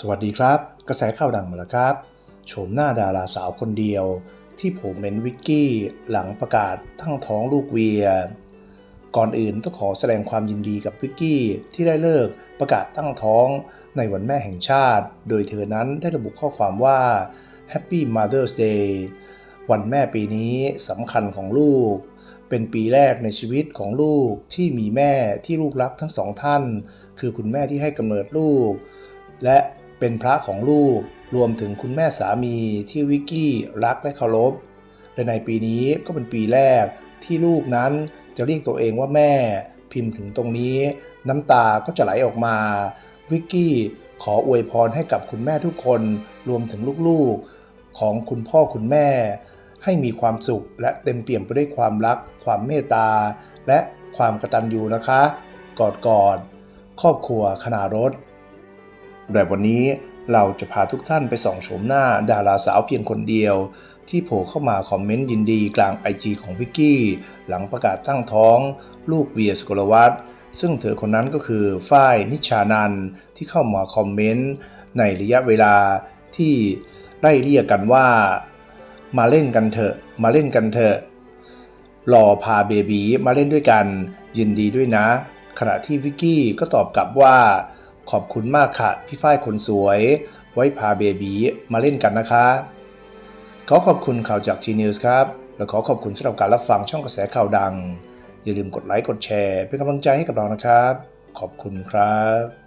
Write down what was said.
สวัสดีครับ กระแสข่าวดังมาแล้วครับโฉมหน้าดาราสาวคนเดียว ที่ผมเป็นวิกกี้หลังประกาศทั้งท้องลูกเวีย ก่อนอื่นต้องขอแสดงความยินดีกับวิกกี้ที่ได้เลิกประกาศตั้งท้องในวันแม่แห่งชาติ โดยเธอนั้นได้ระบุข้อความว่า Happy Mother's Day วันแม่ปีนี้สำคัญของลูก เป็นปีแรกในชีวิตของลูกที่มีแม่ที่ลูกรักทั้งสองท่าน คือคุณแม่ที่ให้กำเนิดลูก และ เป็นพระของลูกรวมถึงคุณแม่สามีที่วิกกี้รักและเคารพและในปีนี้ก็เป็นปีแรกที่ลูกนั้นจะเรียกตัวเองว่าแม่พิมพ์ถึงตรงนี้ น้ำตาก็จะไหลออกมา วิกกี้ขออวยพรให้กับคุณแม่ทุกคนรวมถึงลูกๆ ของคุณพ่อคุณแม่ ให้มีความสุขและเต็มเปี่ยมไปด้วยความรัก ความเมตตา และความกระตัญญูนะคะ กอดกอดครอบครัวขนารถ แบบวันนี้เราจะพาทุกท่านไปส่องโฉมหน้าดาราสาวเพียงคนเดียว ที่โผล่เข้ามาคอมเมนต์ยินดีกลางไอจีของวิกกี้ หลังประกาศตั้งท้อง ลูกเวียสกลวัตซึ่งเธอคนนั้นก็คือฝ้ายนิชานันที่เข้ามาคอมเมนต์ ในระยะเวลาที่ไล่เรียกกันว่า มาเล่นกันเถอะมาเล่นกันเถอะรอพาเบบีมาเล่นด้วยกัน ยินดีด้วยนะ ขณะที่วิกกี้ก็ตอบกลับว่า ขอบคุณมากค่ะ พี่ฝ้ายคนสวย ไว้พาเบบีมาเล่นกันนะคะ ขอขอบคุณข่าวจาก T News ครับ และขอขอบคุณสำหรับการรับฟังช่องกระแสข่าวดัง อย่าลืมกดไลค์กดแชร์ เป็นกำลังใจให้กับเรานะครับ ขอบคุณครับ